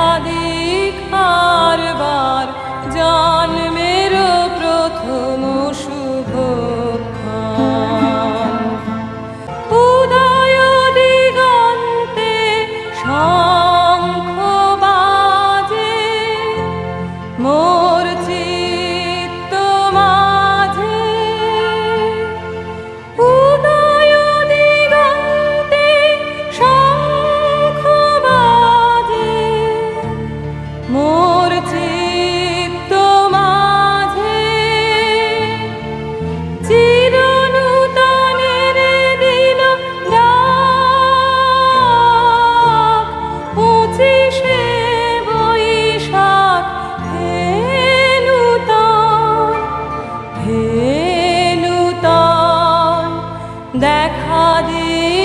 একাধিকার বার জন্মের প্রথম শুভ উদয় দিগন্তে শঙ্খ বাজে মো দেখা দিয়ে